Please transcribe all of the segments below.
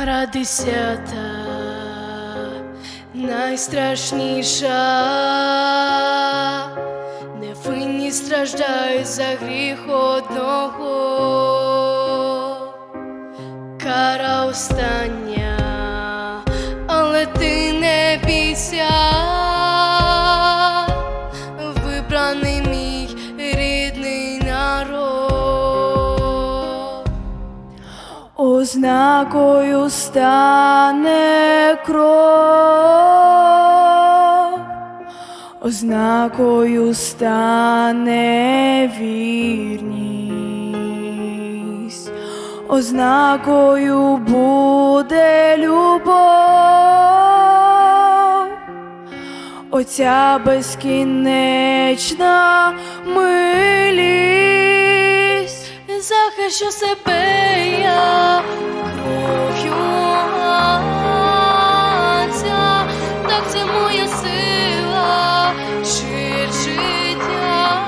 Кара десята, найстрашніша, невинні страждають за гріх одного, кара остання, Ознакою стане кров, ознакою стане вірність, ознакою буде любов, оця безкінечна милість. Захищу себе я кров'ю Отця, так це моя сила, жить життя.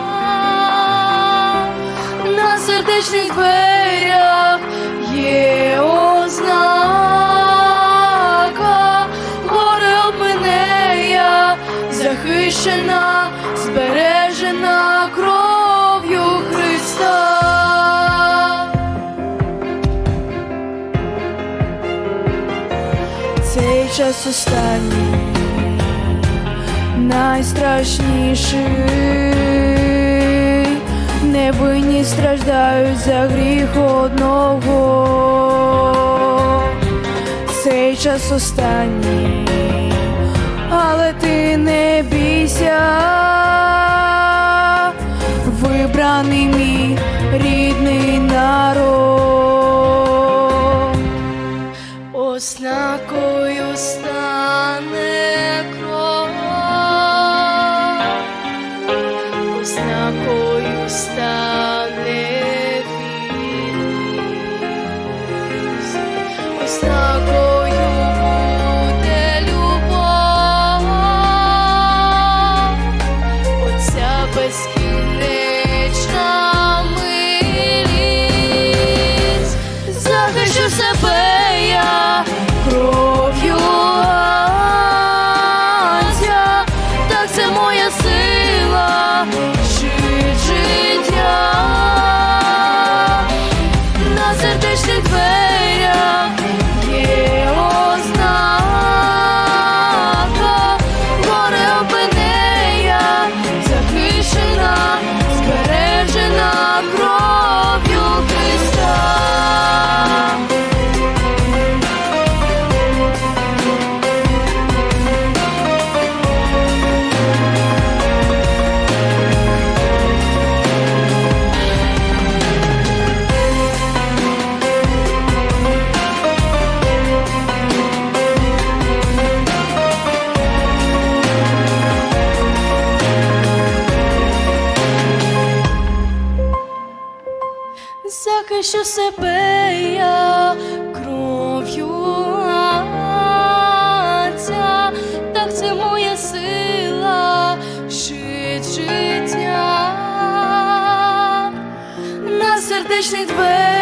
На сердечних дверях є ознака, горе об мене я захищена, збережена кров'ю час останній, найстрашніший, невинні страждають за гріх одного. Цей час останній, але ти не бійся, вибраний мій Ознакою стане кров, ознакою сердечних захищу себе я кров'ю Отця, так це моя сила, жить життя на сердечний дверях.